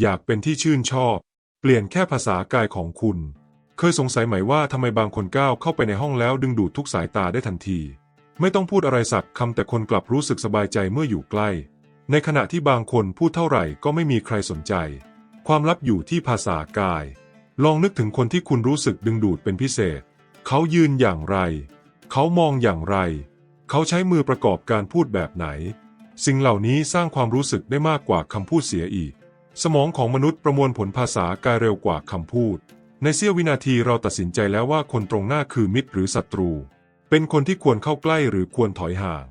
อยากเป็นที่ชื่นชอบ เปลี่ยนแค่ภาษากายของคุณ เคยสงสัยไหมว่าทำไมบางคนก้าวเข้าไปในห้องแล้วดึงดูดทุกสายตาได้ทันที ไม่ต้องพูดอะไรสักคำแต่คนกลับรู้สึกสบายใจเมื่ออยู่ใกล้ ในขณะที่บางคนพูดเท่าไหร่ก็ไม่มีใครสนใจ ความลับอยู่ที่ภาษากาย ลองนึกถึงคนที่คุณรู้สึกดึงดูดเป็นพิเศษ เขายืนอย่างไร เขามองอย่างไร เขาใช้มือประกอบการพูดแบบไหน สิ่งเหล่านี้สร้างความรู้สึกได้มากกว่าคำพูดเสียอีก สมองของมนุษย์ประมวลผลภาษากายเร็วกว่าคำพูด ในเสี้ยววินาทีเราตัดสินใจแล้วว่าคนตรงหน้าคือมิตรหรือศัตรู เป็นคนที่ควรเข้าใกล้หรือควรถอยห่าง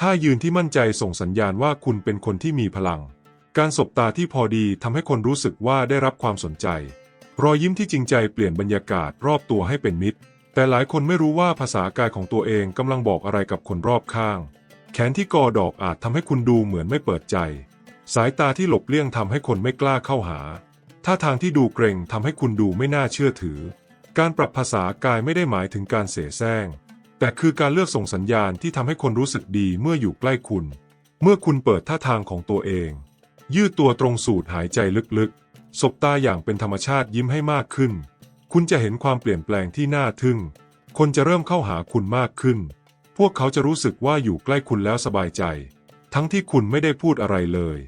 ถ้ายืนที่มั่นใจส่งสัญญาณว่าคุณเป็นคนที่มีพลัง การสบตาที่พอดีทำให้คนรู้สึกว่าได้รับความสนใจ รอยยิ้มที่จริงใจเปลี่ยนบรรยากาศรอบตัวให้เป็นมิตร แต่หลายคนไม่รู้ว่าภาษากายของตัวเองกำลังบอกอะไรกับคนรอบข้าง แขนที่กอดอกอาจทำให้คุณดูเหมือนไม่เปิดใจ สายตาที่หลบเลี่ยงทำให้คนไม่กล้าเข้าหา ท่าทางที่ดูเกรงทำให้คุณดูไม่น่าเชื่อถือ การปรับภาษากายไม่ได้หมายถึงการเสแสร้ง แต่คือการเลือกส่งสัญญาณที่ทำให้คนรู้สึกดีเมื่ออยู่ใกล้คุณ เมื่อคุณเปิดท่าทางของตัวเอง ยืดตัวตรงสูดหายใจลึกๆ สบตาอย่างเป็นธรรมชาติยิ้มให้มากขึ้น คุณจะเห็นความเปลี่ยนแปลงที่น่าทึ่ง คนจะเริ่มเข้าหาคุณมากขึ้น พวกเขาจะรู้สึกว่าอยู่ใกล้คุณแล้วสบายใจ ทั้งที่คุณไม่ได้พูดอะไรเลย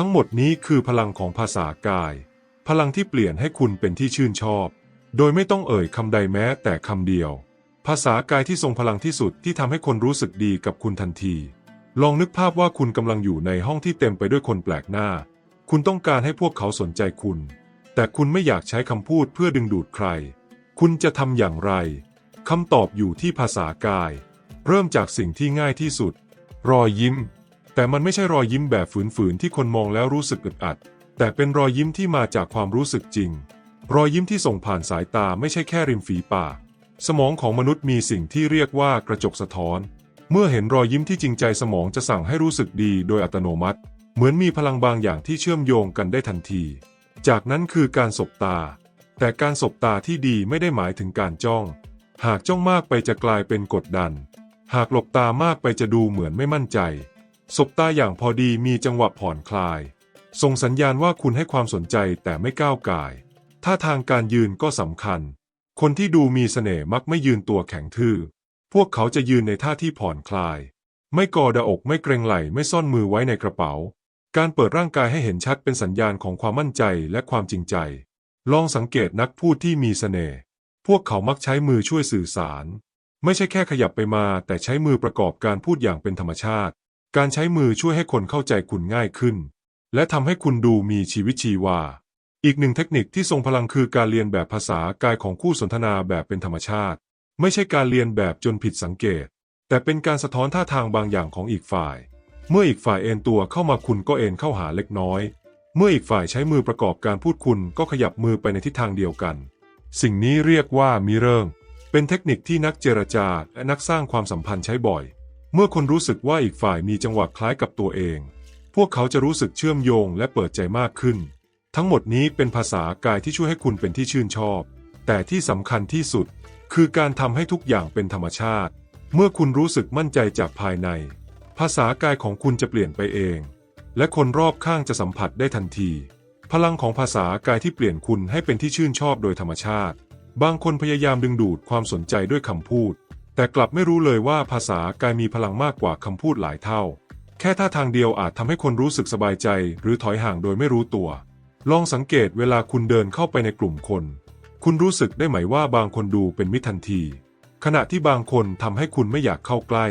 ทั้งหมดนี้คือพลังของภาษากาย พลังที่เปลี่ยนให้คุณเป็นที่ชื่นชอบ โดยไม่ต้องเอ่ยคำใดแม้แต่คำเดียว ภาษากายที่ทรงพลังที่สุดที่ทำให้คนรู้สึกดีกับคุณทันที ลองนึกภาพว่าคุณกำลังอยู่ในห้องที่เต็มไปด้วยคนแปลกหน้า คุณต้องการให้พวกเขาสนใจคุณ แต่คุณไม่อยากใช้คำพูดเพื่อดึงดูดใคร คุณจะทำอย่างไรคำตอบอยู่ที่ภาษากาย เริ่มจากสิ่งที่ง่ายที่สุด รอยยิ้ม แต่มันไม่ใช่รอยยิ้มแบบฝืนๆที่คนมองแล้วรู้สึกอึดอัด แต่เป็นรอยยิ้มที่มาจากความรู้สึกจริง รอยยิ้มที่ส่งผ่านสายตาไม่ใช่แค่ริมฝีปาก สมองของมนุษย์มีสิ่งที่เรียกว่ากระจกสะท้อน เมื่อเห็นรอยยิ้มที่จริงใจสมองจะสั่งให้รู้สึกดีโดยอัตโนมัติ เหมือนมีพลังบางอย่างที่เชื่อมโยงกันได้ทันที จากนั้นคือการสบตา แต่การสบตาที่ดีไม่ได้หมายถึงการจ้อง หากจ้องมากไปจะกลายเป็นกดดัน หากหลบตามากไปจะดูเหมือนไม่มั่นใจ สบตาอย่างพอดีมีจังหวะผ่อนคลาย ส่งสัญญาณว่าคุณให้ความสนใจแต่ไม่ก้าวกาย ท่าทางการยืนก็สำคัญ คนที่ดูมีเสน่ห์มักไม่ยืนตัวแข็งทื่อ พวกเขาจะยืนในท่าที่ผ่อนคลาย ไม่กอดอกไม่เกรงไหล่ไม่ซ่อนมือไว้ในกระเป๋า การเปิดร่างกายให้เห็นชัดเป็นสัญญาณของความมั่นใจและความจริงใจ ลองสังเกตนักพูดที่มีเสน่ห์พวกเขามักใช้มือช่วยสื่อสาร ไม่ใช่แค่ขยับไปมาแต่ใช้มือประกอบการพูดอย่างเป็นธรรมชาติ การใช้มือช่วยให้คนเข้าใจคุณง่ายขึ้น และทำให้คุณดูมีชีวิตชีวา อีกหนึ่งเทคนิคที่ทรงพลังคือการเรียนแบบภาษากายของคู่สนทนาแบบเป็นธรรมชาติ ไม่ใช่การเรียนแบบจนผิดสังเกต แต่เป็นการสะท้อนท่าทางบางอย่างของอีกฝ่าย เมื่ออีกฝ่ายเอนตัวเข้ามาคุณก็เอนเข้าหาเล็กน้อย เมื่ออีกฝ่ายใช้มือประกอบการพูดคุณก็ขยับมือไปในทิศทางเดียวกัน สิ่งนี้เรียกว่ามิเริงเป็นเทคนิคที่นักเจรจาและนักสร้างความสัมพันธ์ใช้บ่อย เมื่อคนรู้สึกว่าอีกฝ่ายมีจังหวะคล้ายกับตัวเอง พวกเขาจะรู้สึกเชื่อมโยงและเปิดใจมากขึ้น ทั้งหมดนี้เป็นภาษากายที่ช่วยให้คุณเป็นที่ชื่นชอบ แต่ที่สำคัญที่สุด คือการทำให้ทุกอย่างเป็นธรรมชาติ เมื่อคุณรู้สึกมั่นใจจากภายใน ภาษากายของคุณจะเปลี่ยนไปเอง และคนรอบข้างจะสัมผัสได้ทันที พลังของภาษากายที่เปลี่ยนคุณให้เป็นที่ชื่นชอบโดยธรรมชาติ บางคนพยายามดึงดูดความสนใจด้วยคำพูด แต่กลับไม่รู้เลยว่าภาษากายมีพลังมากกว่าคำพูดหลายเท่า แค่ท่าทางเดียวอาจทำให้คนรู้สึกสบายใจ หรือถอยห่างโดยไม่รู้ตัว ลองสังเกตเวลาคุณเดินเข้าไปในกลุ่มคน คุณรู้สึกได้ไหมว่าบางคนดูเป็นมิตรทันที ขณะที่บางคนทำให้คุณไม่อยากเข้าใกล้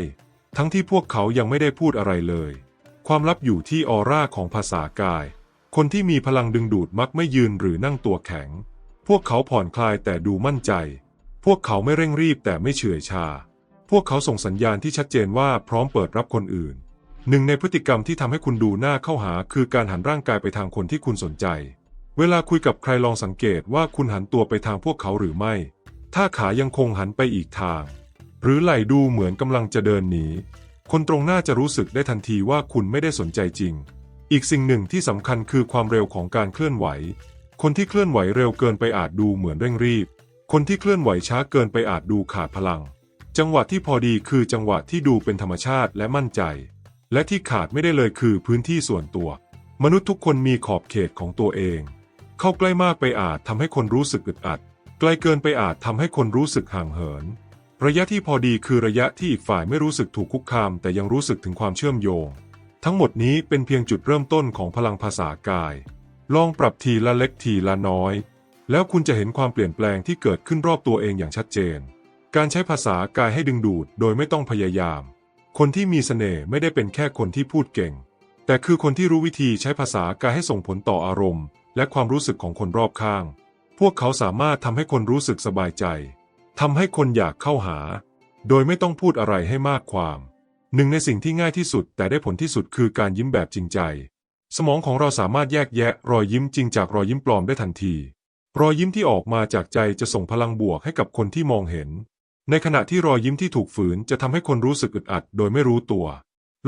ทั้งที่พวกเขายังไม่ได้พูดอะไรเลย ความลับอยู่ที่ออร่าของภาษากาย คนที่มีพลังดึงดูดมักไม่ยืนหรือนั่งตัวแข็ง พวกเขาผ่อนคลายแต่ดูมั่นใจ พวกเขาไม่เร่งรีบแต่ไม่เฉื่อยชา พวกเขาส่งสัญญาณที่ชัดเจนว่าพร้อมเปิดรับคนอื่น หนึ่งในพฤติกรรมที่ทำให้คุณดูหน้าเข้าหา คือการหันร่างกายไปทางคนที่คุณสนใจ เวลาคุยกับใครลองสังเกตว่าคุณหันตัวไปทางพวกเขาหรือไม่ ถ้าขายังคงหันไปอีกทาง หรือไหล่ดูเหมือนกำลังจะเดินหนี คนตรงหน้าจะรู้สึกได้ทันทีว่าคุณไม่ได้สนใจจริง อีกสิ่งหนึ่งที่สำคัญคือความเร็วของการเคลื่อนไหว คนที่เคลื่อนไหวเร็วเกินไปอาจดูเหมือนเร่งรีบ คนที่เคลื่อนไหวช้าเกินไปอาจดูขาดพลัง จังหวะที่พอดีคือจังหวะที่ดูเป็นธรรมชาติและมั่นใจ และที่ขาดไม่ได้เลยคือพื้นที่ส่วนตัว มนุษย์ทุกคนมีขอบเขตของตัวเอง เข้าใกล้มากไปอาจทำให้คนรู้สึกอึดอัด ไกลเกินไปอาจทำให้คนรู้สึกห่างเหิน ระยะที่พอดีคือระยะที่อีกฝ่ายไม่รู้สึกถูกคุกคาม แต่ยังรู้สึกถึงความเชื่อมโยง ทั้งหมดนี้เป็นเพียงจุดเริ่มต้นของพลังภาษากาย ลองปรับทีละเล็กทีละน้อย แล้วคุณจะเห็นความเปลี่ยนแปลงที่เกิดขึ้นรอบตัวเองอย่างชัดเจน การใช้ภาษากายให้ดึงดูดโดยไม่ต้องพยายาม คนที่มีเสน่ห์ไม่ได้เป็นแค่คนที่พูดเก่ง แต่คือคนที่รู้วิธีใช้ภาษากายให้ส่งผลต่ออารมณ์ และความรู้สึกของคนรอบข้าง พวกเขาสามารถทำให้คนรู้สึกสบายใจ ทำให้คนอยากเข้าหา โดยไม่ต้องพูดอะไรให้มากความ หนึ่งในสิ่งที่ง่ายที่สุดแต่ได้ผลที่สุดคือการยิ้มแบบจริงใจ สมองของเราสามารถแยกแยะรอยยิ้มจริงจากรอยยิ้มปลอมได้ทันที รอยยิ้มที่ออกมาจากใจจะส่งพลังบวกให้กับคนที่มองเห็น ในขณะที่รอยยิ้มที่ถูกฝืนจะทำให้คนรู้สึกอึดอัดโดยไม่รู้ตัว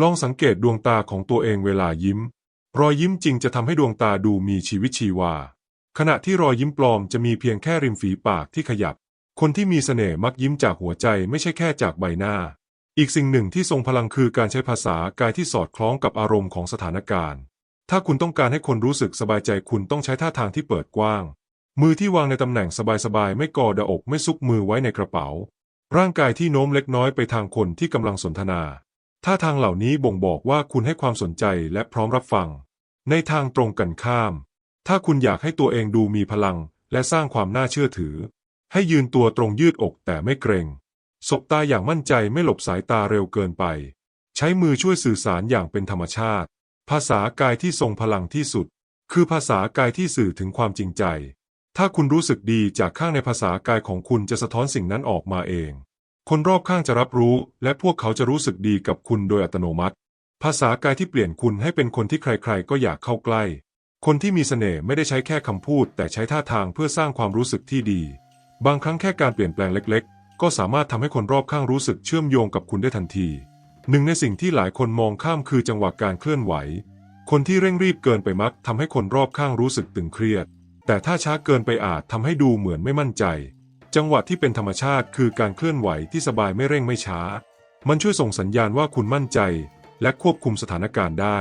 ลองสังเกตดวงตาของตัวเองเวลายิ้ม รอยยิ้มจริงจะทำให้ดวงตาดูมีชีวิตชีวา ขณะที่รอยยิ้มปลอมจะมีเพียงแค่ริมฝีปากที่ขยับ คนที่มีเสน่ห์มักยิ้มจากหัวใจไม่ใช่แค่จากใบหน้า อีกสิ่งหนึ่งที่ทรงพลังคือการใช้ภาษากายที่สอดคล้องกับอารมณ์ของสถานการณ์ ถ้าคุณต้องการให้คนรู้สึกสบายใจคุณต้องใช้ท่าทางที่เปิดกว้าง มือที่วางในตำแหน่งสบายๆ ไม่กอดอกไม่ซุกมือไว้ในกระเป๋า ร่างกายที่โน้มเล็กน้อยไปทางคนที่กำลังสนทนาท่าทางเหล่านี้บ่งบอกว่าคุณให้ความสนใจและพร้อมรับฟัง ในทางตรงกันข้าม ถ้าคุณอยากให้ตัวเองดูมีพลัง และสร้างความน่าเชื่อถือ ให้ยืนตัวตรงยืดอกแต่ไม่เกรง สบตาอย่างมั่นใจไม่หลบสายตาเร็วเกินไป ใช้มือช่วยสื่อสารอย่างเป็นธรรมชาติ ภาษากายที่ทรงพลังที่สุด คือภาษากายที่สื่อถึงความจริงใจ ถ้าคุณรู้สึกดีจากข้างในภาษากายของคุณจะสะท้อนสิ่งนั้นออกมาเอง คนรอบข้างจะรับรู้ และพวกเขาจะรู้สึกดีกับคุณโดยอัตโนมัติ ภาษากายที่เปลี่ยนคุณให้เป็นคนที่ใครๆ ก็อยากเข้าใกล้ คนที่มีเสน่ห์ไม่ได้ใช้แค่คำพูด แต่ใช้ท่าทางเพื่อสร้างความรู้สึกที่ดี บางครั้งแค่การเปลี่ยนแปลงเล็ก ๆ ก็สามารถทำให้คนรอบข้างรู้สึกเชื่อมโยงกับคุณได้ทันทีหนึ่งในสิ่งที่หลายคนมองข้ามคือจังหวะการเคลื่อนไหว คนที่เร่งรีบเกินไปมักทำให้คนรอบข้างรู้สึกตึงเครียด แต่ถ้าช้าเกินไปอาจทำให้ดูเหมือนไม่มั่นใจ จังหวะที่เป็นธรรมชาติคือการเคลื่อนไหวที่สบายไม่เร่งไม่ช้า มันช่วยส่งสัญญาณว่าคุณมั่นใจ และควบคุมสถานการณ์ได้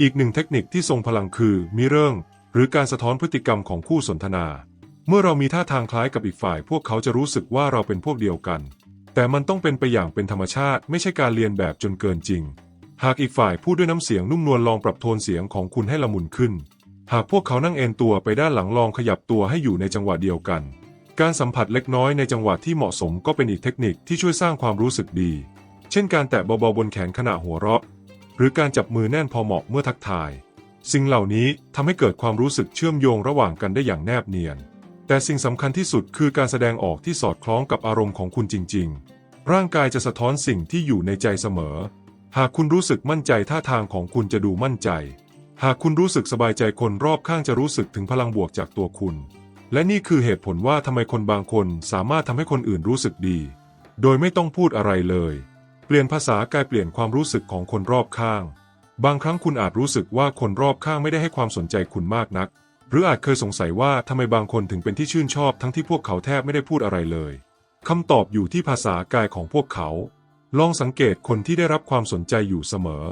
อีกหนึ่งเทคนิคที่ทรงพลังคือมิเรื่อง หรือการสะท้อนพฤติกรรมของคู่สนทนา เมื่อเรามีท่าทางคล้ายกับอีกฝ่าย พวกเขาจะรู้สึกว่าเราเป็นพวกเดียวกัน แต่มันต้องเป็นไปอย่างเป็นธรรมชาติ ไม่ใช่การเรียนแบบจนเกินจริง หากอีกฝ่ายพูดด้วยน้ำเสียงนุ่มนวลลองปรับโทนเสียงของคุณให้ละมุนขึ้น หากพวกเขานั่งเอนตัวไปด้านหลังลองขยับตัวให้อยู่ในจังหวะเดียวกัน การสัมผัสเล็กน้อยในจังหวะที่เหมาะสมก็เป็นอีกเทคนิคที่ช่วยสร้างความรู้สึกดี เช่นการแตะเบาๆบนแขนขณะหัวเราะ หรือการจับมือแน่นพอเหมาะเมื่อทักทาย สิ่งเหล่านี้ทำให้เกิดความรู้สึกเชื่อมโยงระหว่างกันได้อย่างแนบเนียน แต่สิ่งสำคัญที่สุดคือการแสดงออกที่สอดคล้องกับอารมณ์ของคุณจริง ๆ ร่างกายจะสะท้อนสิ่งที่อยู่ในใจเสมอ หากคุณรู้สึกมั่นใจท่าทางของคุณจะดูมั่นใจ หากคุณรู้สึกสบายใจคนรอบข้างจะรู้สึกถึงพลังบวกจากตัวคุณ และนี่คือเหตุผลว่าทำไมคนบางคนสามารถทำให้คนอื่นรู้สึกดี โดยไม่ต้องพูดอะไรเลย เปลี่ยนภาษากายเปลี่ยนความรู้สึกของคนรอบข้าง บางครั้งคุณอาจรู้สึกว่าคนรอบข้างไม่ได้ให้ความสนใจคุณมากนัก หรืออาจเคยสงสัยว่าทำไมบางคนถึงเป็นที่ชื่นชอบทั้งที่พวกเขาแทบไม่ได้พูดอะไรเลยคำตอบอยู่ที่ภาษากายของพวกเขา ลองสังเกตคนที่ได้รับความสนใจอยู่เสมอ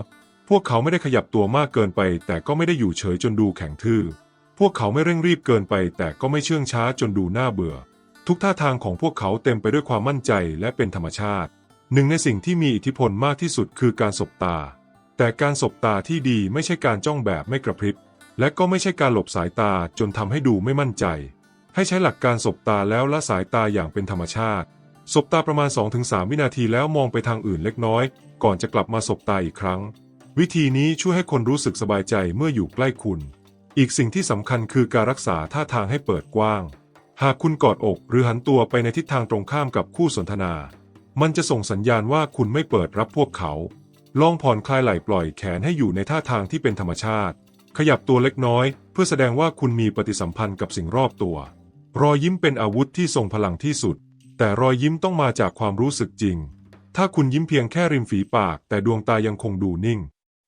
พวกเขาไม่ได้ขยับตัวมากเกินไป แต่ก็ไม่ได้อยู่เฉยจนดูแข็งทื่อ พวกเขาไม่เร่งรีบเกินไป แต่ก็ไม่เชื่องช้าจนดูน่าเบื่อ ทุกท่าทางของพวกเขาเต็มไปด้วยความมั่นใจและเป็นธรรมชาติ หนึ่งในสิ่งที่มีอิทธิพลมากที่สุดคือการสบตา แต่การสบตาที่ดีไม่ใช่การจ้องแบบไม่กระพริบ และก็ไม่ใช่การหลบสายตาจนทำให้ดูไม่มั่นใจ ให้ใช้หลักการสบตาแล้วละสายตาอย่างเป็นธรรมชาติ สบตาประมาณ 2-3 วินาทีแล้วมองไปทางอื่นเล็กน้อย ก่อนจะกลับมาสบตาอีกครั้ง วิธีนี้ช่วยให้คนรู้สึกสบายใจเมื่ออยู่ใกล้คุณ อีกสิ่งที่สำคัญคือการรักษาท่าทางให้เปิดกว้าง หากคุณกอดอกหรือหันตัวไปในทิศทางตรงข้ามกับคู่สนทนา มันจะส่งสัญญาณว่าคุณไม่เปิดรับพวกเขา ลองผ่อนคลายไหล่ปล่อยแขนให้อยู่ในท่าทางที่เป็นธรรมชาติ ขยับตัวเล็กน้อย เพื่อแสดงว่าคุณมีปฏิสัมพันธ์กับสิ่งรอบตัว รอยยิ้มเป็นอาวุธที่ทรงพลังที่สุด แต่รอยยิ้มต้องมาจากความรู้สึกจริง ถ้าคุณยิ้มเพียงแค่ริมฝีปาก แต่ดวงตายังคงดูนิ่ง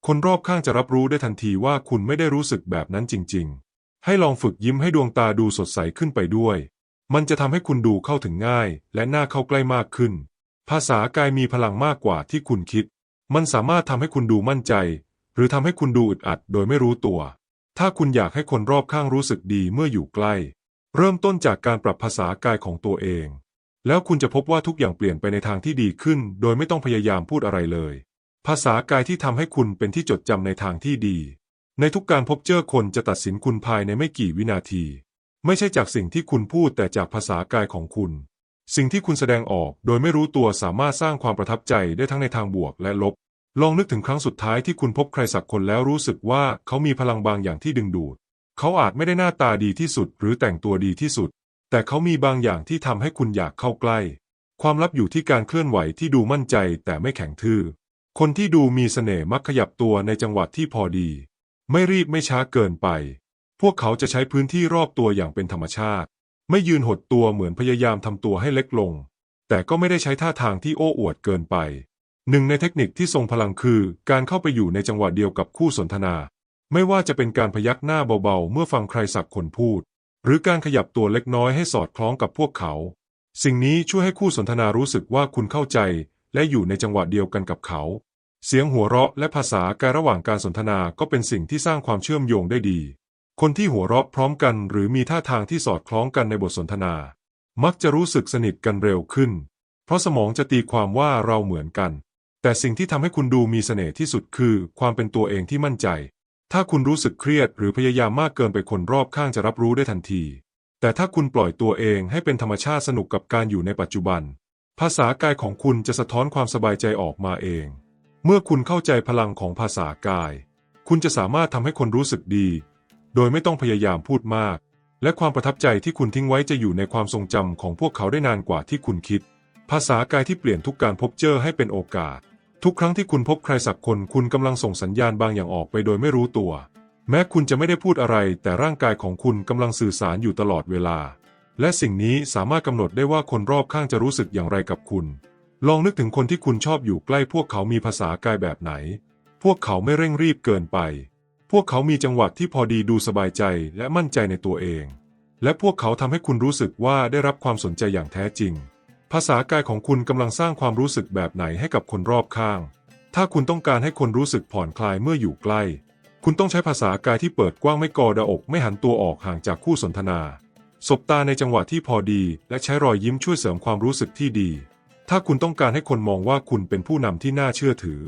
คนรอบข้างจะรับรู้ได้ทันทีว่าคุณไม่ได้รู้สึกแบบนั้นจริง ๆ ให้ลองฝึกยิ้มให้ดวงตาดูสดใสขึ้นไปด้วย มันจะทำให้คุณดูเข้าถึงง่าย และน่าเข้าใกล้มากขึ้น ภาษากายมีพลังมากกว่าที่คุณคิด มันสามารถทำให้คุณดูมั่นใจ หรือทำให้คุณดูอึดอัดโดยไม่รู้ตัว ถ้าคุณอยากให้คนรอบข้างรู้สึกดีเมื่ออยู่ใกล้ เริ่มต้นจากการปรับภาษากายของตัวเอง แล้วคุณจะพบว่าทุกอย่างเปลี่ยนไปในทางที่ดีขึ้น โดยไม่ต้องพยายามพูดอะไรเลย ภาษากายที่ทำให้คุณเป็นที่จดจำในทางที่ดี ในทุกการพบเจอคนจะตัดสินคุณภายในไม่กี่วินาที ไม่ใช่จากสิ่งที่คุณพูดแต่จากภาษากายของคุณ สิ่งที่คุณแสดงออกโดยไม่รู้ตัวสามารถสร้างความประทับใจได้ทั้งในทางบวกและลบ ลองนึกถึงครั้งสุดท้ายที่คุณพบใครสักคนแล้วรู้สึกว่าเขามีพลังบางอย่างที่ดึงดูด เขาอาจไม่ได้หน้าตาดีที่สุด หรือแต่งตัวดีที่สุด แต่เขามีบางอย่างที่ทำให้คุณอยากเข้าใกล้ ความลับอยู่ที่การเคลื่อนไหวที่ดูมั่นใจแต่ไม่แข็งทื่อ คนที่ดูมีเสน่ห์มักขยับตัวในจังหวะที่พอดี ไม่รีบไม่ช้าเกินไป พวกเขาจะใช้พื้นที่รอบตัวอย่างเป็นธรรมชาติ ไม่ยืนหดตัวเหมือนพยายามทำตัวให้เล็กลง แต่ก็ไม่ได้ใช้ท่าทางที่โอ้อวดเกินไป หนึ่งในเทคนิคที่ทรงพลังคือการเข้าไปอยู่ในจังหวะเดียวกับคู่สนทนา ไม่ว่าจะเป็นการพยักหน้าเบาๆ เมื่อฟังใครสักคนพูด หรือการขยับตัวเล็กน้อยให้สอดคล้องกับพวกเขา สิ่งนี้ช่วยให้คู่สนทนารู้สึกว่าคุณเข้าใจ และอยู่ในจังหวะเดียวกันกับเขา เสียงหัวเราะและภาษากายระหว่างการสนทนาก็เป็นสิ่งที่สร้างความเชื่อมโยงได้ดี คนที่หัวเราะพร้อมกันหรือมีท่าทางที่สอดคล้องกันในบทสนทนา มักจะรู้สึกสนิทกันเร็วขึ้น เพราะสมองจะตีความว่าเราเหมือนกัน แต่สิ่งที่ทำให้คุณดูมีเสน่ห์ที่สุดคือ ความเป็นตัวเองที่มั่นใจ ถ้าคุณรู้สึกเครียดหรือพยายามมากเกินไปคนรอบข้างจะรับรู้ได้ทันที แต่ถ้าคุณปล่อยตัวเองให้เป็นธรรมชาติสนุกกับการอยู่ในปัจจุบัน ภาษากายของคุณจะสะท้อนความสบายใจออกมาเอง เมื่อคุณเข้าใจพลังของภาษากาย คุณจะสามารถทำให้คนรู้สึกดี โดยไม่ต้องพยายามพูดมาก และความประทับใจที่คุณทิ้งไว้จะอยู่ในความทรงจำของพวกเขาได้นานกว่าที่คุณคิด ภาษากายที่เปลี่ยนทุกการพบเจอให้เป็นโอกาส ทุกครั้งที่คุณพบใครสักคนคุณกำลังส่งสัญญาณบางอย่างออกไปโดยไม่รู้ตัว แม้คุณจะไม่ได้พูดอะไร แต่ร่างกายของคุณกำลังสื่อสารอยู่ตลอดเวลา และสิ่งนี้สามารถกำหนดได้ว่าคนรอบข้างจะรู้สึกอย่างไรกับคุณ ลองนึกถึงคนที่คุณชอบอยู่ใกล้พวกเขามีภาษากายแบบไหน พวกเขาไม่เร่งรีบเกินไป พวกเขามีจังหวะที่พอดีดูสบายใจและมั่นใจในตัวเอง และพวกเขาทำให้คุณรู้สึกว่าได้รับความสนใจอย่างแท้จริง ภาษากายของคุณกำลังสร้างความรู้สึกแบบไหนให้กับคนรอบข้าง ถ้าคุณต้องการให้คนรู้สึกผ่อนคลายเมื่ออยู่ใกล้ คุณต้องใช้ภาษากายที่เปิดกว้างไม่กอดอก ไม่หันตัวออกห่างจากคู่สนทนา สบตาในจังหวะที่พอดี และใช้รอยยิ้มช่วยเสริมความรู้สึกที่ดี ถ้าคุณต้องการให้คนมองว่าคุณเป็นผู้นำที่น่าเชื่อถือ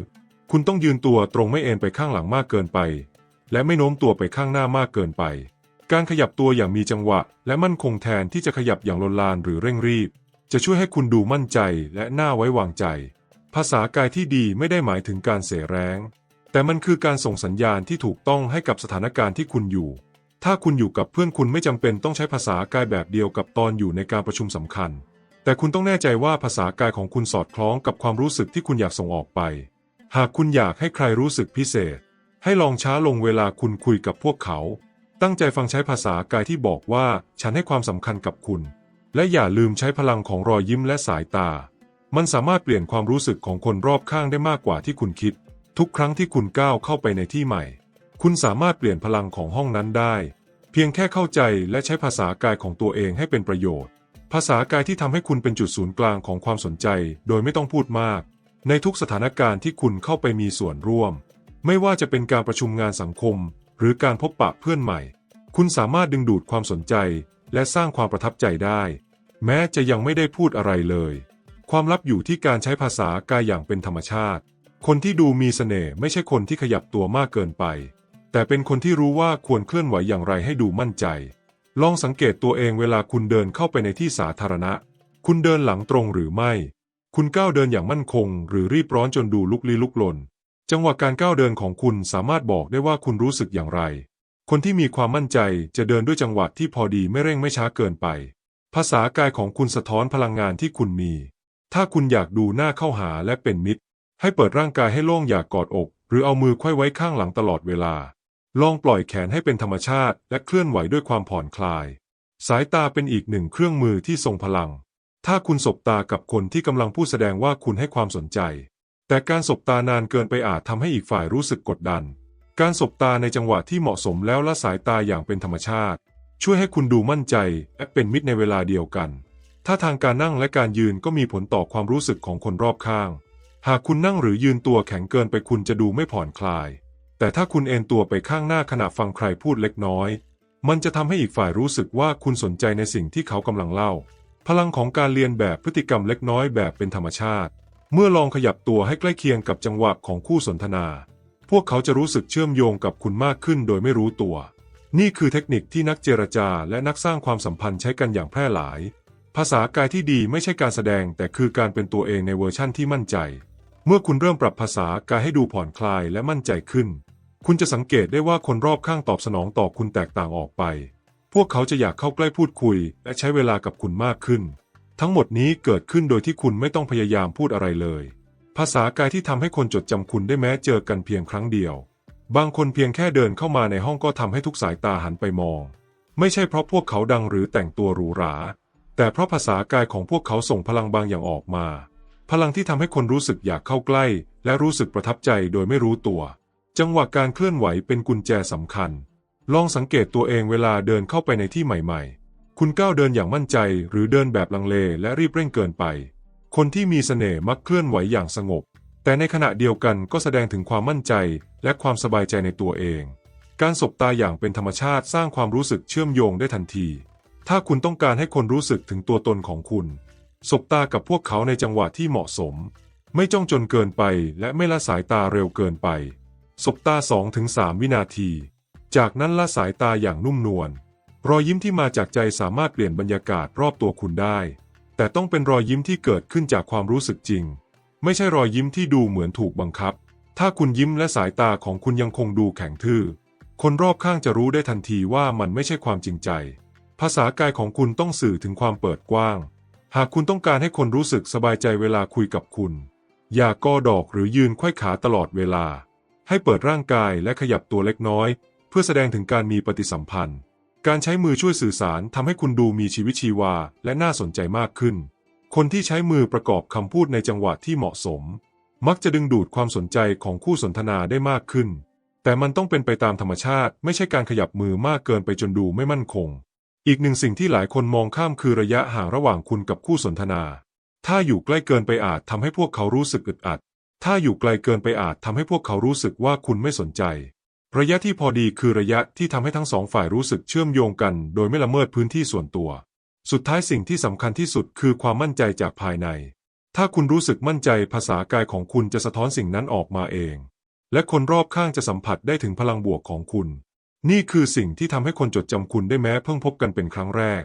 คุณต้องยืนตัวตรงไม่เอ็นไปข้างหลังมากเกินไป และไม่โน้มตัวไปข้างหน้ามากเกินไป การขยับตัวอย่างมีจังหวะ และมั่นคงแทนที่จะขยับอย่างลนลานหรือเร่งรีบ จะช่วยให้คุณดูมั่นใจและน่าไว้วางใจ ภาษากายที่ดีไม่ได้หมายถึงการเสแร้ง แต่มันคือการส่งสัญญาณที่ถูกต้องให้กับสถานการณ์ที่คุณอยู่ ถ้าคุณอยู่กับเพื่อนคุณไม่จำเป็นต้องใช้ภาษากายแบบเดียวกับตอนอยู่ในการประชุมสำคัญ แต่คุณต้องแน่ใจว่าภาษากายของคุณสอดคล้องกับความรู้สึกที่คุณอยากส่งออกไป หากคุณอยากให้ใครรู้สึกพิเศษ ให้ลองช้าลงเวลาคุณคุยกับพวกเขา ตั้งใจฟังใช้ภาษากายที่บอกว่าฉันให้ความสำคัญกับคุณ และอย่าลืมใช้พลังของรอยยิ้มและสายตา มันสามารถเปลี่ยนความรู้สึกของคนรอบข้างได้มากกว่าที่คุณคิด ทุกครั้งที่คุณก้าวเข้าไปในที่ใหม่ คุณสามารถเปลี่ยนพลังของห้องนั้นได้ เพียงแค่เข้าใจและใช้ภาษากายของตัวเองให้เป็นประโยชน์ ภาษากายที่ทำให้คุณเป็นจุดศูนย์กลางของความสนใจ โดยไม่ต้องพูดมาก ในทุกสถานการณ์ที่คุณเข้าไปมีส่วนร่วม ไม่ว่าจะเป็นการประชุมงานสังคม หรือการพบปะเพื่อนใหม่ คุณสามารถดึงดูดความสนใจ และสร้างความประทับใจได้ แม้จะยังไม่ได้พูดอะไรเลย ความลับอยู่ที่การใช้ภาษากายอย่างเป็นธรรมชาติ คนที่ดูมีเสน่ห์ไม่ใช่คนที่ขยับตัวมากเกินไป แต่เป็นคนที่รู้ว่าควรเคลื่อนไหวอย่างไรให้ดูมั่นใจ ลองสังเกตตัวเองเวลาคุณเดินเข้าไปในที่สาธารณะ คุณเดินหลังตรงหรือไม่ คุณก้าวเดินอย่างมั่นคง หรือรีบร้อนจนดูลุกลี้ลุกลน จังหวะการก้าวเดินของคุณสามารถบอกได้ว่าคุณรู้สึกอย่างไร คนที่มีความมั่นใจจะเดินด้วยจังหวะที่พอดีไม่เร่งไม่ช้าเกินไป ภาษากายของคุณสะท้อนพลังงานที่คุณมี ถ้าคุณอยากดูหน้าเข้าหาและเป็นมิตร ให้เปิดร่างกายให้โล่งอย่ากกอดอก หรือเอามือไขว้ไว้ข้างหลังตลอดเวลา ลองปล่อยแขนให้เป็นธรรมชาติ และเคลื่อนไหวด้วยความผ่อนคลาย สายตาเป็นอีกหนึ่งเครื่องมือที่ทรงพลัง ถ้าคุณสบตากับคนที่กำลังพูดแสดงว่าคุณให้ความสนใจ แต่การสบตานานเกินไปอาจทำให้อีกฝ่ายรู้สึกกดดัน การสบตาในจังหวะที่เหมาะสมแล้วละสายตาอย่างเป็นธรรมชาติ ช่วยให้คุณดูมั่นใจและเป็นมิตรในเวลาเดียวกันถ้าทางการนั่งและการยืนก็มีผลต่อความรู้สึกของคนรอบข้าง หากคุณนั่งหรือยืนตัวแข็งเกินไปคุณจะดูไม่ผ่อนคลาย แต่ถ้าคุณเอนตัวไปข้างหน้าขณะฟังใครพูดเล็กน้อย มันจะทำให้อีกฝ่ายรู้สึกว่าคุณสนใจในสิ่งที่เขากำลังเล่า พลังของการเรียนแบบพฤติกรรมเล็กน้อยแบบเป็นธรรมชาติ เมื่อลองขยับตัวให้ใกล้เคียงกับจังหวะของคู่สนทนา พวกเขาจะรู้สึกเชื่อมโยงกับคุณมากขึ้นโดยไม่รู้ตัว นี่คือเทคนิคที่นักเจรจาและนักสร้างความสัมพันธ์ใช้กันอย่างแพร่หลาย ภาษากายที่ดีไม่ใช่การแสดง แต่คือการเป็นตัวเองในเวอร์ชั่นที่มั่นใจ เมื่อคุณเริ่มปรับภาษากายให้ดูผ่อนคลายและมั่นใจขึ้น คุณจะสังเกตได้ว่าคนรอบข้างตอบสนองต่อคุณแตกต่างออกไป พวกเขาจะอยากเข้าใกล้พูดคุย และใช้เวลากับคุณมากขึ้น ทั้งหมดนี้เกิดขึ้นโดยที่คุณไม่ต้องพยายามพูดอะไรเลย ภาษากายที่ทำให้คนจดจำคุณได้แม้เจอกันเพียงครั้งเดียว บางคนเพียงแค่เดินเข้ามาในห้องก็ทำให้ทุกสายตาหันไปมอง ไม่ใช่เพราะพวกเขาดังหรือแต่งตัวหรูหรา แต่เพราะภาษากายของพวกเขาส่งพลังบางอย่างออกมา พลังที่ทำให้คนรู้สึกอยากเข้าใกล้ และรู้สึกประทับใจโดยไม่รู้ตัว จังหวะการเคลื่อนไหวเป็นกุญแจสำคัญ ลองสังเกตตัวเองเวลาเดินเข้าไปในที่ใหม่ ๆ คุณก้าวเดินอย่างมั่นใจหรือเดินแบบลังเลและรีบเร่งเกินไป คนที่มีเสน่ห์มักเคลื่อนไหวอย่างสงบ แต่ในขณะเดียวกันก็แสดงถึงความมั่นใจและความสบายใจในตัวเอง การสบตาอย่างเป็นธรรมชาติสร้างความรู้สึกเชื่อมโยงได้ทันที ถ้าคุณต้องการให้คนรู้สึกถึงตัวตนของคุณ สบตากับพวกเขาในจังหวะที่เหมาะสม ไม่จ้องจนเกินไปและไม่ละสายตาเร็วเกินไป สบตา2-3วินาที จากนั้นละสายตาอย่างนุ่มนวล รอยยิ้มที่มาจากใจสามารถเปลี่ยนบรรยากาศรอบตัวคุณได้ แต่ต้องเป็นรอยยิ้มที่เกิดขึ้นจากความรู้สึกจริง ไม่ใช่รอยยิ้มที่ดูเหมือนถูกบังคับ ถ้าคุณยิ้มและสายตาของคุณยังคงดูแข็งทื่อ คนรอบข้างจะรู้ได้ทันทีว่ามันไม่ใช่ความจริงใจ ภาษากายของคุณต้องสื่อถึงความเปิดกว้าง หากคุณต้องการให้คนรู้สึกสบายใจเวลาคุยกับคุณ อย่ากอดอกหรือยืนไขว้ขาตลอดเวลา ให้เปิดร่างกายและขยับตัวเล็กน้อย เพื่อแสดงถึงการมีปฏิสัมพันธ์ การใช้มือช่วยสื่อสารทำให้คุณดูมีชีวิตชีวาและน่าสนใจมากขึ้น คนที่ใช้มือประกอบคำพูดในจังหวะที่เหมาะสม มักจะดึงดูดความสนใจของคู่สนทนาได้มากขึ้น แต่มันต้องเป็นไปตามธรรมชาติ ไม่ใช่การขยับมือมากเกินไปจนดูไม่มั่นคง อีกหนึ่งสิ่งที่หลายคนมองข้ามคือระยะห่างระหว่างคุณกับคู่สนทนา ถ้าอยู่ใกล้เกินไปอาจทำให้พวกเขารู้สึกอึดอัด ถ้าอยู่ไกลเกินไปอาจทำให้พวกเขารู้สึกว่าคุณไม่สนใจ ระยะที่พอดีคือระยะที่ทำให้ทั้งสองฝ่ายรู้สึกเชื่อมโยงกัน โดยไม่ละเมิดพื้นที่ส่วนตัว สุดท้ายสิ่งที่สำคัญที่สุดคือความมั่นใจจากภายใน ถ้าคุณรู้สึกมั่นใจภาษากายของคุณจะสะท้อนสิ่งนั้นออกมาเอง และคนรอบข้างจะสัมผัสได้ถึงพลังบวกของคุณ นี่คือสิ่งที่ทำให้คนจดจำคุณได้แม้เพิ่งพบกันเป็นครั้งแรก